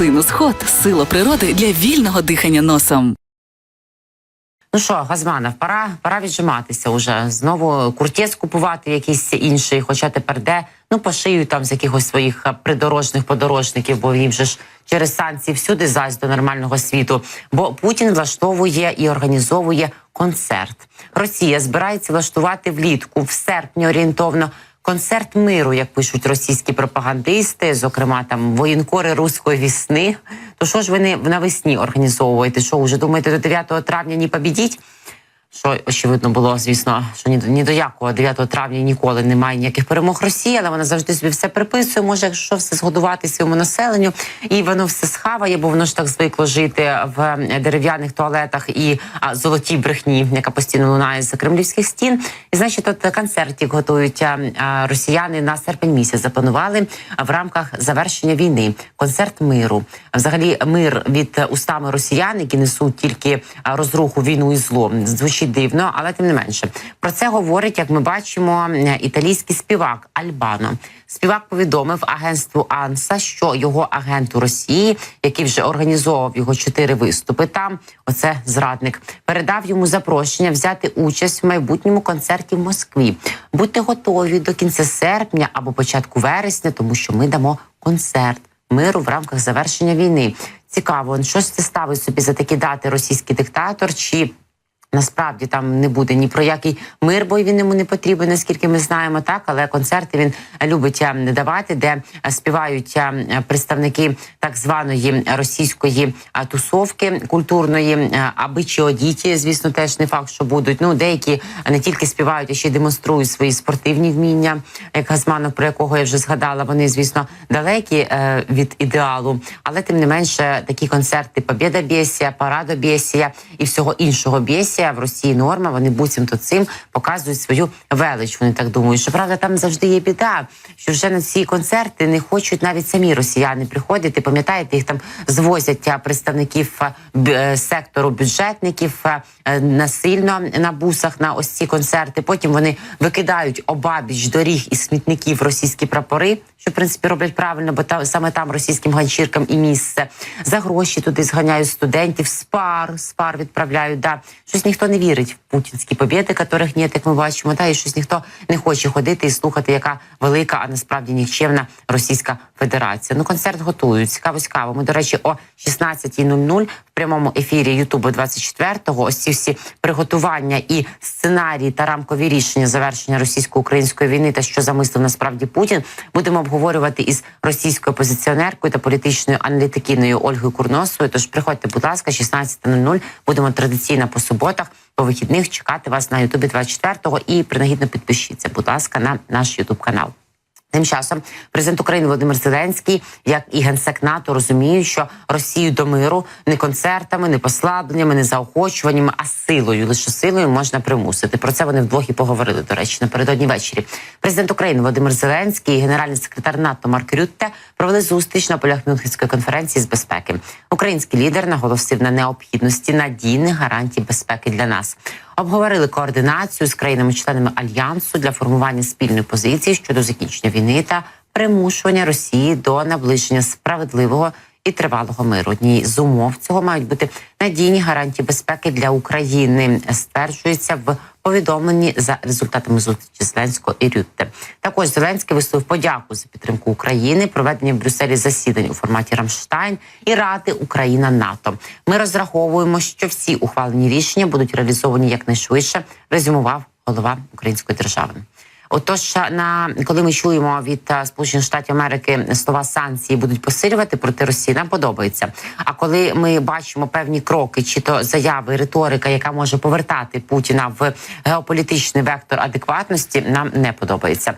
Синус Хот сила природи для вільного дихання носом. Ну що, Газманов, пора пора віджиматися уже. Знову куртєс купувати якийсь інший, хоча тепер де ну по шию там з якихось своїх придорожних подорожників, бо їм же ж через санкції всюди зась до нормального світу. Бо Путін влаштовує і організовує концерт. Росія збирається влаштувати влітку в серпні орієнтовно. Концерт миру, як пишуть російські пропагандисти, зокрема там воєнкори руської вісни. То що ж ви не навесні організовуєте? Що вже думаєте, до 9 травня не побідіть? Що очевидно було, звісно, що ні, до- ні до якого 9 травня ніколи немає ніяких перемог Росії, але вона завжди собі все приписує. Може, якщо все згодувати своєму населенню, і воно все схаває, бо воно ж так звикло жити в е, дерев'яних туалетах і а, золотій брехні, яка постійно лунає з кремлівських стін. І значить, от концертик готують а, а, росіяни на серпень місяць. Запланували в рамках завершення війни. Концерт миру. Взагалі, мир від е, устами росіян, які несуть тільки розруху, війну і зло. Звучить дивно, але тим не менше про це говорить, як ми бачимо, е, італійський співак Альбано. Співак повідомив агентству Анса, що його агент у Росії, який вже організовував його чотири виступи, там оце зрадник, передав йому запрошення взяти участь в майбутньому концерті в Москві. Будьте готові до кінця серпня або початку вересня, тому що ми дамо концерт миру в рамках завершення війни. Цікаво, що це ставить собі за такі дати російський диктатор? Чи Насправді там не буде ні про який мир, бо він йому не потрібен, наскільки ми знаємо, так але концерти він любить е, давати, де е, співають е, представники так званої російської е, тусовки культурної, аби чи одіті, звісно, теж не факт, що будуть. Ну деякі не тільки співають, а ще й демонструють свої спортивні вміння, як Газманов, про якого я вже згадала. Вони, звісно, далекі від ідеалу, але тим не менше такі концерти Побєда Бєсія, Парадо Бєсія і всього іншого Бєсія в Росії норма. Вони буцімто цим показують свою велич. Вони так думають. Щоправда, там завжди є біда, що вже на ці концерти не хочуть навіть самі росіяни приходити. Пам'ятаєте, їх там звозять представників е, сектору бюджетників е, насильно на бусах на ось ці концерти. Потім вони викидають обабіч доріг і смітників російські прапори. Що в принципі роблять правильно, бо там саме там російським ганчіркам і місце за гроші туди зганяють студентів. Спар спар відправляють. Да щось ніхто не вірить в путінські побіди, яких ні, як ми бачимо. Та і щось ніхто не хоче ходити і слухати, яка велика, а насправді нікчемна Російська Федерація. Ну концерт готують. Цікаво, цікаво. Ми до речі, о 16.00 в прямому ефірі Ютубу 24-го Ось ці всі приготування і сценарії та рамкові рішення завершення російсько-української війни та що замислив насправді Путін. Будемо обговорювати із російською опозиціонеркою та політичною аналітикіною Ольгою Курносовою. Тож приходьте, будь ласка, 16.00. Будемо традиційно по суботах, по вихідних чекати вас на Ютубі 24-го і принагідно підпишіться, будь ласка, на наш Ютуб канал. Тим часом президент України Володимир Зеленський, як і генсек НАТО, розуміють, що Росію до миру не концертами, не послабленнями, не заохочуваннями, а силою. Лише силою можна примусити. Про це вони вдвох і поговорили. До речі, напередодні ввечері. Президент України Володимир Зеленський і генеральний секретар НАТО Марк Рютте провели зустріч на полях Мюнхенської конференції з безпеки. Український лідер наголосив на необхідності надійних гарантій безпеки для нас. Обговорили координацію з країнами-членами альянсу для формування спільної позиції щодо закінчення війни та примушування Росії до наближення справедливого і тривалого миру. Одні з умов цього мають бути надійні гарантії безпеки для України. Стверджується в повідомленні за результатами зустрічі Зеленського і Рютте. Також Зеленський висловив подяку за підтримку України, проведення в Брюсселі засідань у форматі Рамштайн і Ради Україна НАТО. Ми розраховуємо, що всі ухвалені рішення будуть реалізовані якнайшвидше. Резюмував голова Української держави. Отож, на коли ми чуємо від е, Сполучених Штатів Америки слова санкції будуть посилювати проти Росії, нам подобається. А коли ми бачимо певні кроки, чи то заяви, риторика, яка може повертати Путіна в геополітичний вектор адекватності, нам не подобається.